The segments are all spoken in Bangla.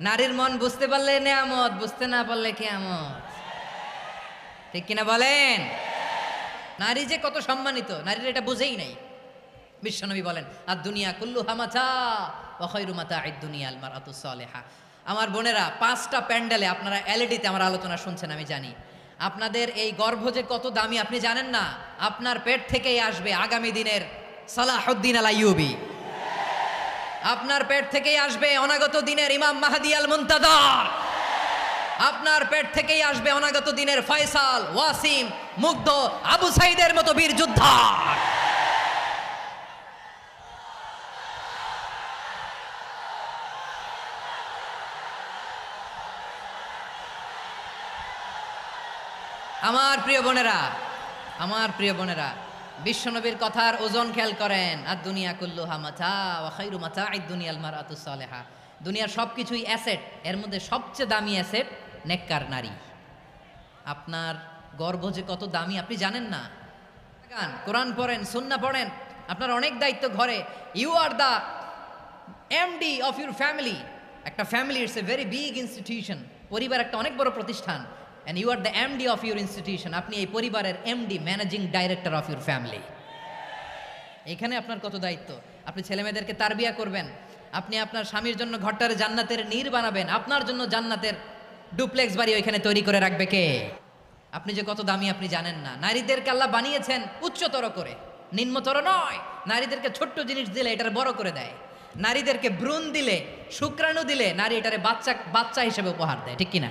নারীর মন বুঝতে পারলে নেয়ামত, বুঝতে না পারলে কেয়ামত। ঠিক কিনা বলেন? নারী যে কত সম্মানিত, নারীর এটা বুঝেই নাই। বিশ্বনবী বলেন আর দুনিয়া কুল্লু হামাচা অখৈরু মাতা আই দুনিয়া আলমার আতু সালেহা। আমার বোনেরা, পাঁচটা প্যান্ডেলে আপনারা এলইডিতে আমার আলোচনা শুনছেন, আমি জানি। আপনাদের এই গর্ভ যে কত দামি, আপনি জানেন না? আপনার পেট থেকেই আসবে আগামী দিনের সালাহুদ্দিন আল আইয়ুবি আপনার পেট থেকেই আসবে অনাগত দিনের ইমাম মাহাদি আল মুন্তাদার আপনার পেট থেকেই আসবে অনাগত দিনের ফয়সাল, ওয়াসিম, মুগ্ধ আবু সাইদের মতো বীর যোদ্ধা। আমার প্রিয় বোনেরা, আমার প্রিয় বোনেরা বিশ্বনবীর কথার ওজন খেয়াল করেন। আর দুনিয়া কুল্লু হামাচা ওয়াখাইরু মাচা আই দুনিয়াল মারাতু সালেহা। দুনিয়ার সব কিছুই অ্যাসেট, এর মধ্যে সবচেয়ে দামি অ্যাসেট নেককার নারী। আপনার গর্ভ যে কত দামি, আপনি জানেন না? গান, কোরআন পড়েন সুন্না পড়েন, আপনার অনেক দায়িত্ব ঘরে। You are the MD of your family একটা family it's a very big institution পরিবার একটা অনেক বড় প্রতিষ্ঠান। And you are the MD of your institution আপনি এই পরিবারের MD managing director of your family এখানে আপনার কত দায়িত্ব? আপনি ছেলে ছেলেমেয়েদেরকে তারবিয়া করবেন। আপনি আপনার স্বামীর জন্য ঘরটার জান্নাতের নীর বানাবেন। আপনার জন্য জান্নাতের ডুপ্লেক্স বাড়ি ওইখানে তৈরি করে রাখবে কে? আপনি যে কত দামি আপনি জানেন না। নারীদেরকে আল্লাহ বানিয়েছেন উচ্চতর করে। নিম্নতর নয়। নারীদেরকে ছোট্ট জিনিস দিলে এটার বড় করে দেয়। নারীদেরকে ভ্রূণ দিলে, শুক্রাণু দিলে নারী এটারে বাচ্চা বাচ্চা হিসেবে উপহার দেয়। ঠিক কিনা?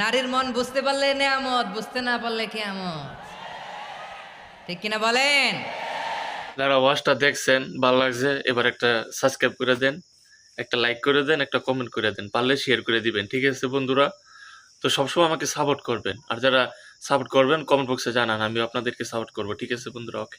নারীর মন বুঝতে পারলে নেয়ামত, বুঝতে না পারলে কেয়ামত। ঠিক কিনা বলেন? যারা ওয়াচটা দেখছেন, ভালো লাগছে, এবার একটা সাবস্ক্রাইব করে দেন, একটা লাইক করে দেন, একটা কমেন্ট করে দেন, পারলে শেয়ার করে দিবেন, ঠিক আছে বন্ধুরা? তো সবসময় আমাকে সাপোর্ট করবেন, আর যারা সাপোর্ট করবেন কমেন্ট বক্সে জানান আমি আপনাদেরকে সাপোর্ট করব, ঠিক আছে বন্ধুরা? ওকে